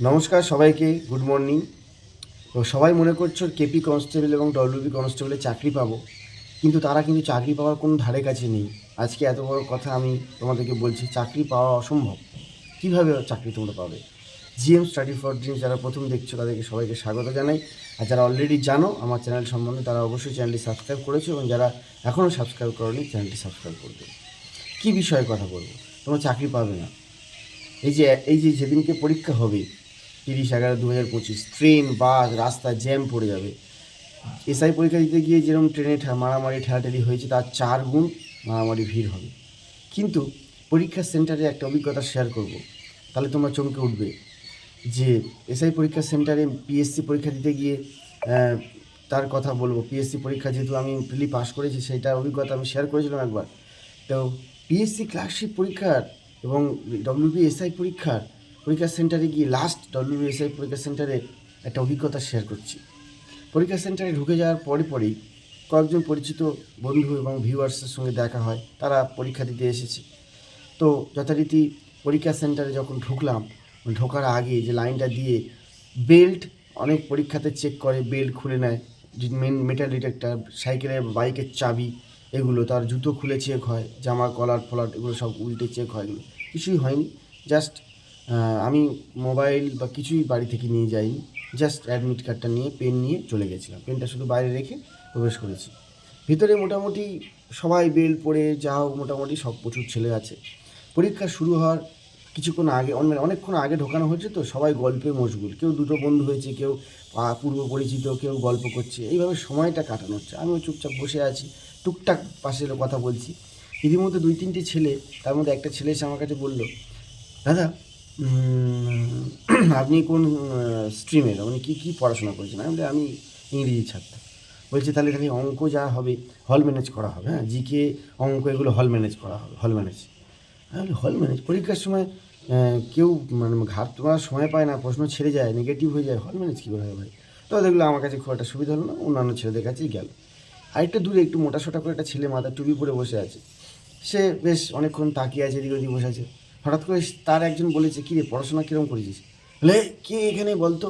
নমস্কার সবাইকে good morning তো সবাই মনে করছ কেপি কনস্টেবল এবং ডব্লিউবি কনস্টেবলে চাকরি পাবো, কিন্তু তারা কিন্তু চাকরি পাওয়ার কোনো ধারে কাছে নেই। আজকে এত বড় কথা আমি তোমাদেরকে বলছি, চাকরি পাওয়া অসম্ভব। কীভাবে চাকরি তোমরা পাবে? জিএম স্টাডি ফর ড্রিমস যারা প্রথম দেখছ, তাদেরকে সবাইকে স্বাগত জানাই। আর যারা অলরেডি জানো, আমার চ্যানেল সম্বন্ধে তারা অবশ্যই চ্যানেলটি সাবস্ক্রাইব করেছ এবং যারা এখনও সাবস্ক্রাইব করোনি চ্যানেলটি সাবস্ক্রাইব করবে কী বিষয়ে কথা বলব? তোমরা চাকরি পাবে না। এই যে এই যে যেদিনকে পরীক্ষা হবে তিরিশ, এগারো দু হাজার পঁচিশ। ট্রেন, বাস, রাস্তা জ্যাম পড়ে যাবে। এসআই পরীক্ষা দিতে গিয়ে যেরকম ট্রেনে মারামারি, ঠেলাঠেলি হয়েছে, তার চার গুণ মারামারি ভিড় হবে। কিন্তু পরীক্ষার সেন্টারে একটা অভিজ্ঞতা শেয়ার করব। তাহলে তোমরা চমকে উঠবে যে এসআই পরীক্ষা সেন্টারে পিএসসি পরীক্ষা দিতে গিয়ে তার কথা বলব। পিএসসি পরীক্ষা যেহেতু আমি প্রিলি পাস করেছি সেইটার অভিজ্ঞতা আমি শেয়ার করেছিলাম একবার। তো পিএসসি ক্লার্কশিপ পরীক্ষার এবং ডব্লিউবি এসআই পরীক্ষার পরীক্ষা সেন্টারে গিয়ে লাস্ট ডব্লিউবি এসআই পরীক্ষা সেন্টারে একটা অভিজ্ঞতা শেয়ার করছি। পরীক্ষা সেন্টারে ঢুকে যাওয়ার পরে পরেই কয়েকজন পরিচিত বন্ধু এবং ভিউয়ার্সের সঙ্গে দেখা হয়, তারা পরীক্ষা দিতে এসেছে। তো যথারীতি পরীক্ষা সেন্টারে যখন ঢুকলাম, ঢোকার আগে যে লাইনটা দিয়ে বেল্ট অনেক পরীক্ষাতে চেক করে বেল্ট খুলে নেয় মেন মেটাল ডিটেক্টর সাইকেলের বাইকের চাবি, এগুলো, তার জুতো খুলে চেক হয়, জামা কলার ফলার, এগুলো সব উল্টে চেক হয়। এগুলো কিছুই হয়নি জাস্ট আমি মোবাইল বা কিছুই বাড়ি থেকে নিয়ে যাইনি। জাস্ট অ্যাডমিট কার্ডটা নিয়ে পেন নিয়ে চলে গেছিলাম। পেনটা শুধু বাইরে রেখে প্রবেশ করেছি। ভিতরে মোটামুটি সবাই বেল পড়ে যা হোক মোটামুটি সব প্রচুর ছেলে আছে। পরীক্ষা শুরু হওয়ার কিছুক্ষণ আগে, অনেক অনেকক্ষণ আগে ঢোকানো হয়েছে তো, সবাই গল্পে মশগুল। কেউ দুটো বন্ধু হয়েছে, কেউ পূর্ব পরিচিত, কেউ গল্প করছে। এইভাবে সময়টা কাটানো হচ্ছে। আমিও চুপচাপ বসে আছি, টুকটাক পাশে কথা বলছি। ইতিমধ্যে দুই তিনটে ছেলে, তার মধ্যে একটা ছেলে এসে আমার কাছে বলল, দাদা আপনি কোন স্ট্রিমের মানে কী কী পড়াশোনা করেছেন? আমি বলি, আমি ইংরেজি ছাত্র। বলছে তাহলে তাহলে অঙ্ক যা হবে হল ম্যানেজ করা হবে হ্যাঁ? জিকে অঙ্ক এগুলো হল ম্যানেজ করা হবে হল ম্যানেজ বলি, হল ম্যানেজ পরীক্ষার সময় কেউ মানে ঘাট তোমার সময় পায় না প্রশ্ন ছেড়ে যায় নেগেটিভ হয়ে যায় হল ম্যানেজ কী করে হবে ভাই? তো দেখল আমার কাছে খুব একটা সুবিধা হলো না অন্যান্য ছেলেদের কাছেই গেল। আরেকটা দূরে একটু মোটা সোটা করে একটা ছেলে মাথা টুপি পরে বসে আছে। সে বেশ অনেকক্ষণ তাকিয়ে আছে এদিকে ওদিক বসে আছে। হঠাৎ করে তার একজন বলেছে, কী রে, পড়াশোনা কীরকম করেছিস? বলে, কে এখানে বলতো?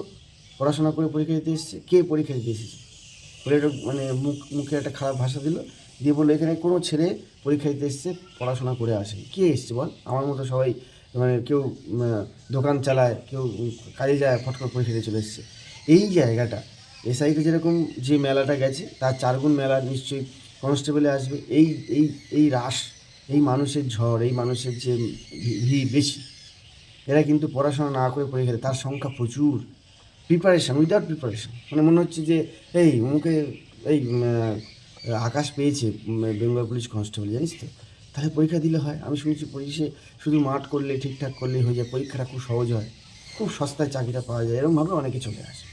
পড়াশোনা করে পরীক্ষা দিতে এসেছে। কে পরীক্ষা দিতে এসেছে? বলে মানে মুখ, মুখে একটা খারাপ ভাষা দিল। দিয়ে বলল, এখানে কোনো ছেলে পরীক্ষা দিতে এসছে, পড়াশোনা করে আসে। কে এসছে বল? আমার মতো সবাই মানে কেউ দোকান চালায়, কেউ কাজে যায়, ফট করে পরীক্ষা দিয়ে চলে এসছে। এই জায়গাটা এসআইতে যেরকম যে মেলাটা গেছে, তার চারগুণ মেলা নিশ্চয়ই কনস্টেবলে আসবে। এই এই এই রাস এই মানুষের ঝড়, এই মানুষের যে ভি- ভিড় বেশি, এরা কিন্তু পড়াশোনা না করে পরীক্ষা তার সংখ্যা প্রচুর। প্রিপারেশন উইদাউট প্রিপারেশান মানে মনে হচ্ছে যে, এই মুখে এই আকাশ পেয়েছে বেঙ্গল পুলিশ কনস্টেবল জানিস তো? তাহলে পরীক্ষা দিলে হয়। আমি শুনেছি পুলিশে শুধু মাঠ করলে, ঠিকঠাক করলে হয়ে যায়, পরীক্ষাটা খুব সহজ হয়। খুব সস্তায় চাকরিটা পাওয়া যায় এরকমভাবে অনেকে চলে আসে।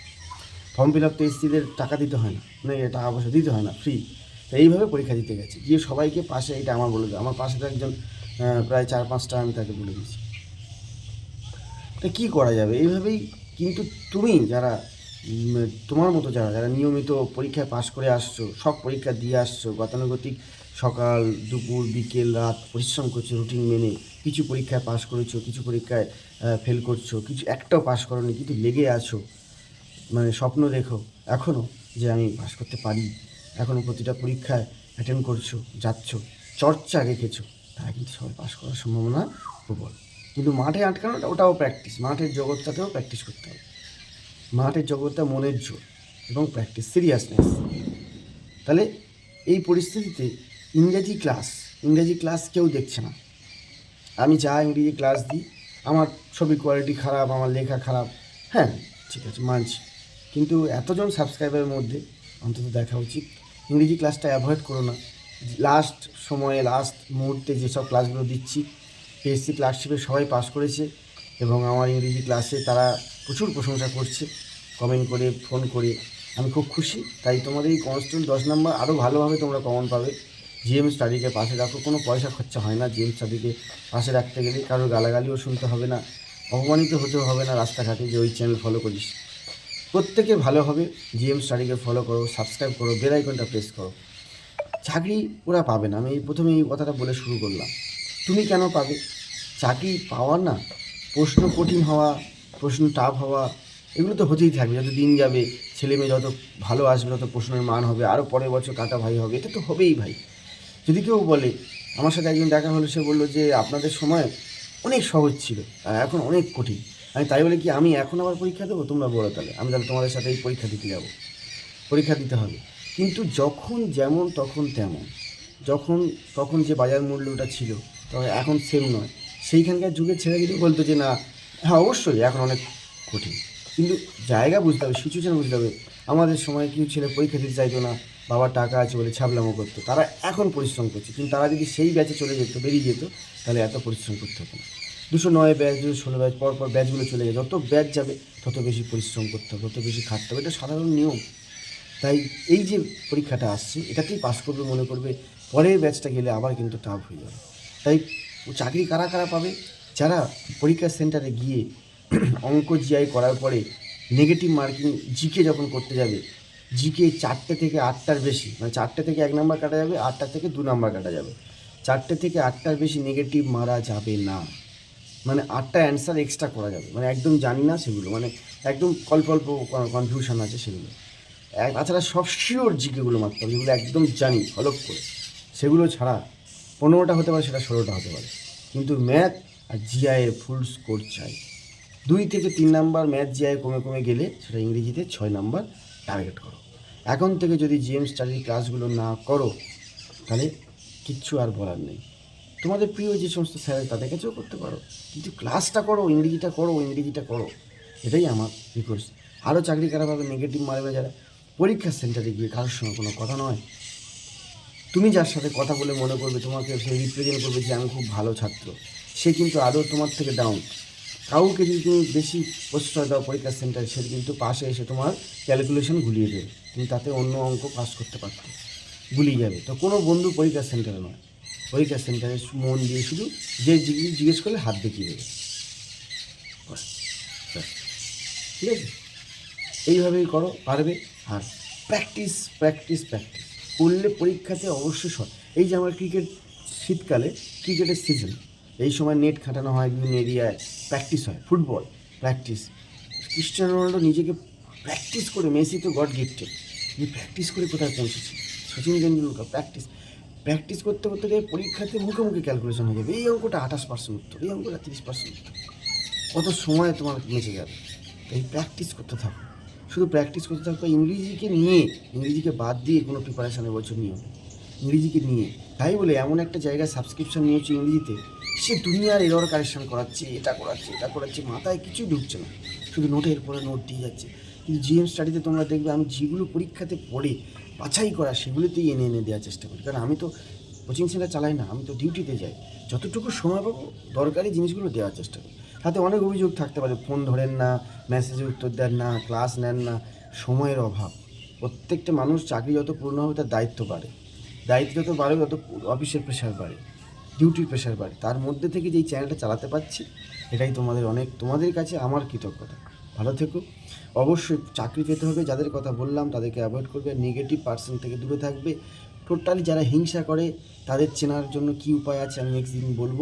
ফর্ম ফিল আপ তো টাকা দিতে হয় না মানে টাকা পয়সা দিতে হয় না ফ্রি তো এইভাবে পরীক্ষা দিতে গেছে। গিয়ে সবাইকে পাশে, এটা আমার বলে দেয় আমার পাশে তো একজন প্রায় চার পাঁচটা আমি তাকে বলে দিয়েছি। তা কী করা যাবে? এইভাবেই কিন্তু তুমি যারা তোমার মতো যারা যারা নিয়মিত পরীক্ষায় পাশ করে আসছো, সব পরীক্ষা দিয়ে আসছো, গতানুগতিক সকাল, দুপুর, বিকেল, রাত পরিশ্রম করছ, রুটিন মেনে, কিছু পরীক্ষায় পাশ করেছ, কিছু পরীক্ষায় ফেল করছ, কিছু, একটাও পাশ করোনি, কিন্তু লেগে আছো মানে স্বপ্ন দেখো এখনও যে আমি পাশ করতে পারি। এখনও প্রতিটা পরীক্ষায় অ্যাটেন্ড করছ, যাচ্ছ, চর্চা রেখেছো, তারা কিন্তু সবাই পাশ করার সম্ভাবনা প্রবল। কিন্তু মাঠে আটকানোটা ওটাও প্র্যাকটিস মাঠের জগৎটাতেও প্র্যাকটিস করতে হবে। মাঠের জগৎটা মনের জোর এবং প্র্যাকটিস সিরিয়াসনেস তাহলে এই পরিস্থিতিতে ইংরেজি ক্লাস ইংরেজি ক্লাস কেউ দেখছে না। আমি যা ইংরেজি ক্লাস দিই, আমার ছবি কোয়ালিটি খারাপ, আমার লেখা খারাপ হ্যাঁ ঠিক আছে, মানছি। কিন্তু এতজন সাবস্ক্রাইবারের মধ্যে অন্তত দেখা উচিত ইংরেজি ক্লাসটা অ্যাভয়েড করো না লাস্ট সময়ে লাস্ট মুহূর্তে যেসব ক্লাসগুলো দিচ্ছি পিএসসি ক্লাসশিপে সবাই পাস করেছে এবং আমার ইংরেজি ক্লাসে তারা প্রচুর প্রশংসা করছে কমেন্ট করে ফোন করে, আমি খুব খুশি। তাই তোমাদের এই কনস্টেবল দশ নম্বর আরও ভালোভাবে তোমরা কমন পাবে। জিএম স্টাডিকে পাশে রাখো, কোনো পয়সা খরচা হয় না জিএম স্টাডিকে পাশে রাখতে গেলে, কারোর গালাগালিও শুনতে হবে না, অপমানিত হতেও হবে না রাস্তাঘাটে যে ওই চ্যানেল ফলো করিস। প্রত্যেকে ভালো হবে। জিএম স্টাডিকে ফলো করো সাবস্ক্রাইব করো বেল আইকনটা প্রেস করো। চাকরি ওরা পাবে না। আমি প্রথমে এই কথাটা বলে শুরু করলাম। তুমি কেন পাবে? চাকরি পাওয়ার না, প্রশ্ন কঠিন হওয়া, প্রশ্ন টাফ হওয়া, এগুলো তো হতেই থাকবে। যত দিন যাবে, ছেলে মেয়ে যত ভালো আসবে, তত প্রশ্নের মান হবে আরও পরের বছর কাটা ভাই হবে, এটা তো হবেই ভাই। যদি কেউ বলে, আমার সাথে একজন দেখা হলো, সে বলল যে, আপনাদের সময় অনেক সহজ ছিল, আর এখন অনেক কঠিন। আমি তাই বলে কি, আমি এখন আবার পরীক্ষা দেবো? তোমরা বলো তাহলে। আমি তাহলে তোমাদের সাথে এই পরীক্ষা দিতে যাব। পরীক্ষা দিতে হবে। কিন্তু যখন যেমন তখন তেমন। যখন তখন যে বাজার মূল্যটা ছিল, তখন এখন সেম নয়। সেইখানকার যুগের ছেলে যদি বলতো যে, না হ্যাঁ অবশ্যই, এখন অনেক কঠিন। কিন্তু জায়গা বুঝতে হবে সিচুয়েশন বুঝতে হবে। আমাদের সময় কিছু ছেলে পরীক্ষা দিতে চাইতো না বাবার টাকা আছে বলে ছাবলামো করতো। তারা এখন পরিশ্রম করছে। কিন্তু তারা যদি সেই ব্যাচে চলে যেত, বেরিয়ে যেত, তাহলে এত পরিশ্রম করতে হতো না। দুশো নয় ব্যাচ, দুশো ষোলো ব্যাচ, পর পর ব্যাচগুলো চলে যায়। যত ব্যাচ যাবে, তত বেশি পরিশ্রম করতে হবে, তত বেশি খাটতে হবে। এটা সাধারণ নিয়ম। তাই এই যে পরীক্ষাটা আসছে, এটাতেই পাস করবে মনে করবে, পরের ব্যাচটা গেলে আবার কিন্তু টাফ হয়ে যাবে। তাই চাকরি কারা কারা পাবে? যারা পরীক্ষা সেন্টারে গিয়ে অঙ্ক জিআই করার পরে নেগেটিভ মার্কিং জিকে যখন করতে যাবে জিকে চারটে থেকে আটটার বেশি মানে চারটে থেকে এক নাম্বার কাটা যাবে, আটটা থেকে দু নাম্বার কাটা যাবে। চারটে থেকে আটটার বেশি নেগেটিভ মারা যাবে না। মানে আটটা অ্যান্সার এক্সট্রা করা যাবে। মানে একদম জানি না সেগুলো মানে একদম অল্প অল্প কনফিউশন আছে সেগুলো। তাছাড়া সব শিওর জিকেগুলো হবে, যেগুলো একদম জানি হলপ করে। সেগুলো ছাড়া পনেরোটা হতে পারে, সেটা ষোলোটা হতে পারে। কিন্তু ম্যাথ আর জিআইয়ের ফুল স্কোর চাই। দুই থেকে তিন নাম্বার ম্যাথ জিআই কমে কমে গেলে সেটা ইংরেজিতে ছয় নাম্বার টার্গেট করো। এখন থেকে যদি জিএম স্টাডির ক্লাসগুলো না করো, তাহলে কিচ্ছু আর বলার নেই। তোমাদের প্রিয় যে সমস্ত স্যার তাদের কাছেও করতে পারো। কিন্তু ক্লাসটা করো, ইংরেজিটা করো ইংরেজিটা করো। এটাই আমার রিকোয়েস্ট আরও চাকরি কারা পাবে নেগেটিভ মারবে যারা। পরীক্ষার সেন্টারে গিয়ে কারোর সঙ্গে কোনো কথা নয়। তুমি যার সাথে কথা বলে মনে করবে, তোমাকে সে রিপ্রেজেন্ট করবে যে আমি খুব ভালো ছাত্র। সে কিন্তু আদৌ তোমার থেকে ডাউন কাউকে যদি তুমি বেশি প্রশ্রয় দাও পরীক্ষার সেন্টারে সে কিন্তু পাশে এসে তোমার ক্যালকুলেশন গুলিয়ে দেবে। তুমি তাতে অন্য অঙ্ক পাস করতে পারতে। গুলিয়ে যাবে। তো কোনো বন্ধু পরীক্ষার সেন্টারে নয়। পরীক্ষার সেন্টারে মন দিয়ে শুধু যে জিজ্ঞেস করলে হাত দেখিয়ে দেবে। ঠিক আছে? এইভাবেই করো, পারবে আর প্র্যাকটিস প্র্যাকটিস প্র্যাকটিস করলে পরীক্ষাতে অবশ্যই সৎ এই যে আমার ক্রিকেট শীতকালে ক্রিকেটের সিজন এই সময় নেট খাটানো হয়, বিভিন্ন এরিয়ায় প্র্যাকটিস হয়। ফুটবল প্র্যাকটিস ক্রিস্টিয়ানো রোনাল্ডো নিজেকে প্র্যাকটিস করে মেসি তো গড গিফটেড তিনি প্র্যাকটিস করে কোথায় পৌঁছেছে? সচিন তেন্ডুলকার প্র্যাকটিস প্র্যাকটিস করতে করতে গিয়ে পরীক্ষাতে মুখে মুখে ক্যালকুলেশন হয়ে যাবে। এই অঙ্কটা আঠাশ পার্সেন্ট উত্তর, এই অঙ্কটা তিরিশ পার্সেন্ট উত্তর। কত সময় তোমার বেঁচে যাবে? তাই প্র্যাকটিস করতে থাকো। শুধু প্র্যাকটিস করতে থাকো, ইংরেজিকে নিয়ে, ইংরেজিকে বাদ দিয়ে কোনো প্রিপারেশন এবছর নিও। ইংরেজিকে নিয়ে। তাই বলে এমন একটা জায়গায় সাবস্ক্রিপশন নিয়েছে ইংরেজিতে, সে দুনিয়ার এরর কারেকশন করাচ্ছে, এটা করাচ্ছে এটা করাচ্ছে, মাথায় কিছুই ঢুকছে না। শুধু নোটের পরে নোট দিয়ে যাচ্ছে। জিএম স্টাডিতে তোমরা দেখবে আমি যেগুলো পরীক্ষাতে পড়ে, বাছাই করা সেগুলোতেই এনে এনে দেওয়ার চেষ্টা করি। কারণ আমি তো কোচিং সেন্টার চালাই না, আমি তো ডিউটিতে যাই। যতটুকু সময় পাবো, দরকারি জিনিসগুলো দেওয়ার চেষ্টা করি। তাতে অনেক অভিযোগ থাকতে পারে ফোন ধরেন না মেসেজে উত্তর দেন না ক্লাস নেন না, সময়ের অভাব। প্রত্যেকটা মানুষ চাকরি যত পূর্ণ হবে, তার দায়িত্ব বাড়ে। দায়িত্ব যত বাড়ে, তত অফিসের প্রেশার বাড়ে ডিউটির প্রেশার বাড়ে। তার মধ্যে থেকে যেই চ্যানেলটা চালাতে পারছি, এটাই তোমাদের অনেক, তোমাদের কাছে আমার কৃতজ্ঞতা। ভালো থেকো। অবশ্যই চাকরি পেতে হবে, যাদের কথা বললাম তাদেরকে অ্যাভয়েড করবে নেগেটিভ পার্সন থেকে দূরে থাকবে। টোটালি যারা হিংসা করে, তাদের চেনার জন্য কী উপায় আছে আমি নেক্সট দিন বলব।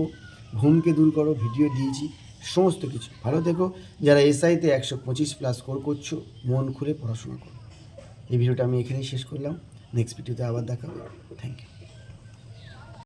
ঘুমকে দূর করো ভিডিও দিয়েছি, সমস্ত কিছু। ভালো থেকো। যারা এসআইতে একশো পঁচিশ প্লাস স্কোর করছ, মন খুলে পড়াশোনা করো। এই ভিডিওটা আমি এখানেই শেষ করলাম। নেক্সট ভিডিওতে আবার দেখা থ্যাংক ইউ